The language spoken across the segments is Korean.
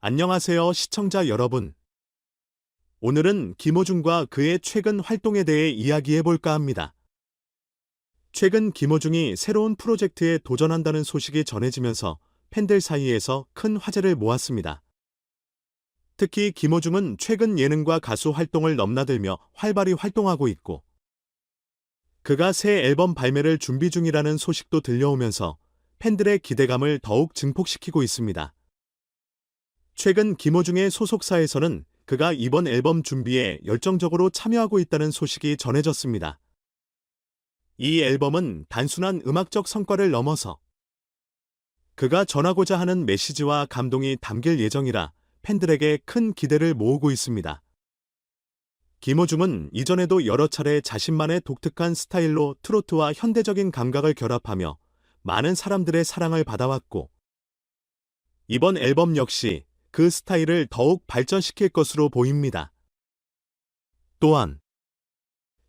안녕하세요, 시청자 여러분. 오늘은 김호중과 그의 최근 활동에 대해 이야기해 볼까 합니다. 최근 김호중이 새로운 프로젝트에 도전한다는 소식이 전해지면서 팬들 사이에서 큰 화제를 모았습니다. 특히 김호중은 최근 예능과 가수 활동을 넘나들며 활발히 활동하고 있고, 그가 새 앨범 발매를 준비 중이라는 소식도 들려오면서 팬들의 기대감을 더욱 증폭시키고 있습니다. 최근 김호중의 소속사에서는 그가 이번 앨범 준비에 열정적으로 참여하고 있다는 소식이 전해졌습니다. 이 앨범은 단순한 음악적 성과를 넘어서 그가 전하고자 하는 메시지와 감동이 담길 예정이라 팬들에게 큰 기대를 모으고 있습니다. 김호중은 이전에도 여러 차례 자신만의 독특한 스타일로 트로트와 현대적인 감각을 결합하며 많은 사람들의 사랑을 받아왔고, 이번 앨범 역시 그 스타일을 더욱 발전시킬 것으로 보입니다. 또한,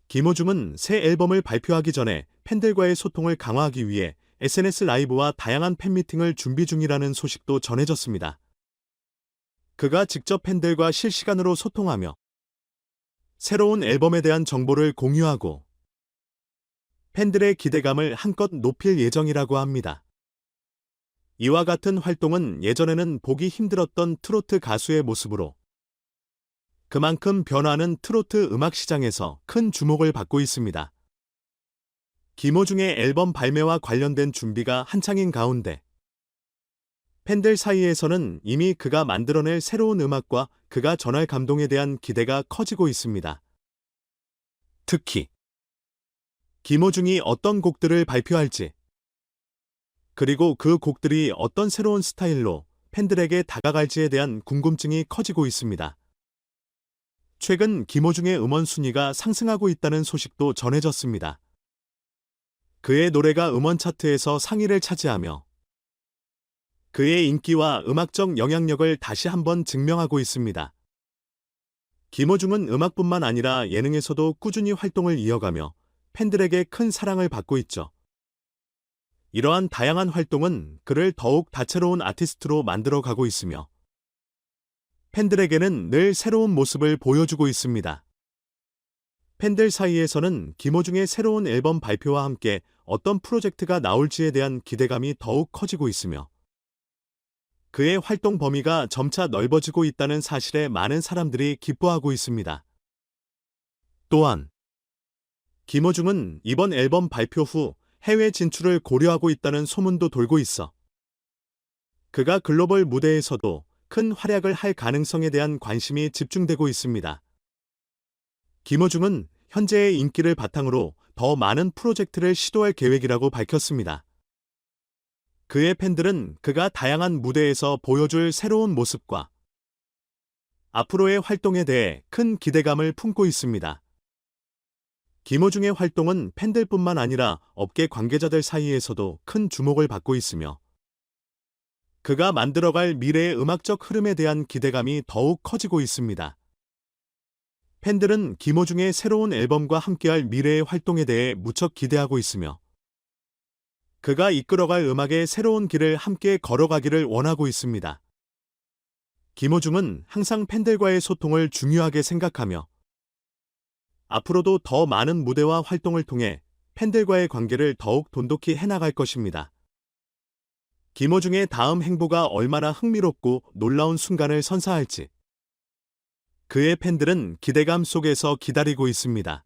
김호중은 새 앨범을 발표하기 전에 팬들과의 소통을 강화하기 위해 SNS 라이브와 다양한 팬미팅을 준비 중이라는 소식도 전해졌습니다. 그가 직접 팬들과 실시간으로 소통하며 새로운 앨범에 대한 정보를 공유하고 팬들의 기대감을 한껏 높일 예정이라고 합니다. 이와 같은 활동은 예전에는 보기 힘들었던 트로트 가수의 모습으로 그만큼 변화하는 트로트 음악 시장에서 큰 주목을 받고 있습니다. 김호중의 앨범 발매와 관련된 준비가 한창인 가운데 팬들 사이에서는 이미 그가 만들어낼 새로운 음악과 그가 전할 감동에 대한 기대가 커지고 있습니다. 특히 김호중이 어떤 곡들을 발표할지 그리고 그 곡들이 어떤 새로운 스타일로 팬들에게 다가갈지에 대한 궁금증이 커지고 있습니다. 최근 김호중의 음원 순위가 상승하고 있다는 소식도 전해졌습니다. 그의 노래가 음원 차트에서 상위를 차지하며 그의 인기와 음악적 영향력을 다시 한번 증명하고 있습니다. 김호중은 음악뿐만 아니라 예능에서도 꾸준히 활동을 이어가며 팬들에게 큰 사랑을 받고 있죠. 이러한 다양한 활동은 그를 더욱 다채로운 아티스트로 만들어 가고 있으며 팬들에게는 늘 새로운 모습을 보여주고 있습니다. 팬들 사이에서는 김호중의 새로운 앨범 발표와 함께 어떤 프로젝트가 나올지에 대한 기대감이 더욱 커지고 있으며 그의 활동 범위가 점차 넓어지고 있다는 사실에 많은 사람들이 기뻐하고 있습니다. 또한 김호중은 이번 앨범 발표 후 해외 진출을 고려하고 있다는 소문도 돌고 있어 그가 글로벌 무대에서도 큰 활약을 할 가능성에 대한 관심이 집중되고 있습니다. 김호중은 현재의 인기를 바탕으로 더 많은 프로젝트를 시도할 계획이라고 밝혔습니다. 그의 팬들은 그가 다양한 무대에서 보여줄 새로운 모습과 앞으로의 활동에 대해 큰 기대감을 품고 있습니다. 김호중의 활동은 팬들뿐만 아니라 업계 관계자들 사이에서도 큰 주목을 받고 있으며 그가 만들어갈 미래의 음악적 흐름에 대한 기대감이 더욱 커지고 있습니다. 팬들은 김호중의 새로운 앨범과 함께할 미래의 활동에 대해 무척 기대하고 있으며 그가 이끌어갈 음악의 새로운 길을 함께 걸어가기를 원하고 있습니다. 김호중은 항상 팬들과의 소통을 중요하게 생각하며 앞으로도 더 많은 무대와 활동을 통해 팬들과의 관계를 더욱 돈독히 해나갈 것입니다. 김호중의 다음 행보가 얼마나 흥미롭고 놀라운 순간을 선사할지 그의 팬들은 기대감 속에서 기다리고 있습니다.